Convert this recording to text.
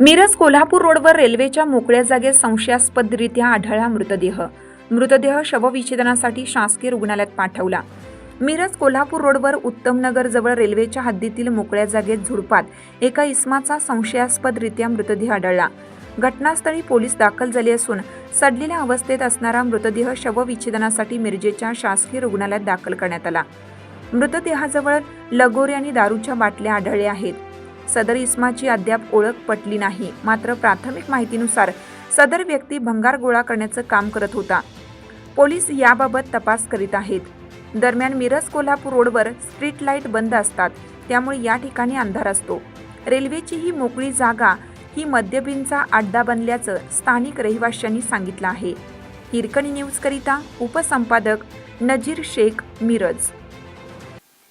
मिरज कोल्हापूर रोडवर रेल्वेच्या मोकळ्या जागेत संशयास्पदरित्या आढळला मृतदेह. मृतदेह शवविच्छेदनासाठी शासकीय रुग्णालयात पाठवला. मिरज कोल्हापूर रोडवर उत्तमनगर जवळ रेल्वेच्या हद्दीतील मोकळ्या जागेत झुडपात एका इसमाचा संशयास्पदरित्या मृतदेह आढळला. घटनास्थळी पोलीस दाखल झाले असून सडलेल्या अवस्थेत असणारा मृतदेह शवविच्छेदनासाठी मिरजेच्या शासकीय रुग्णालयात दाखल करण्यात आला. मृतदेहाजवळ लगोरे आणि दारूच्या बाटल्या आढळल्या आहेत. सदर इस्माची अद्याप ओळख पटली नाही. मात्र प्राथमिक माहितीनुसार सदर व्यक्ती भंगार गोळा करण्याचं काम करत होता. पोलीस याबाबत तपास करीत आहेत. दरम्यान मिरज कोल्हापूर रोडवर स्ट्रीट लाइट बंद असतात. त्यामुळे या ठिकाणी अंधार असतो. रेल्वेची ही मोकळी जागा ही मद्यपींचा अड्डा बनल्याचं स्थानिक रहिवाशांनी सांगितलं आहे. हिरकणी न्यूजकरिता उपसंपादक नजीर शेख मिरज.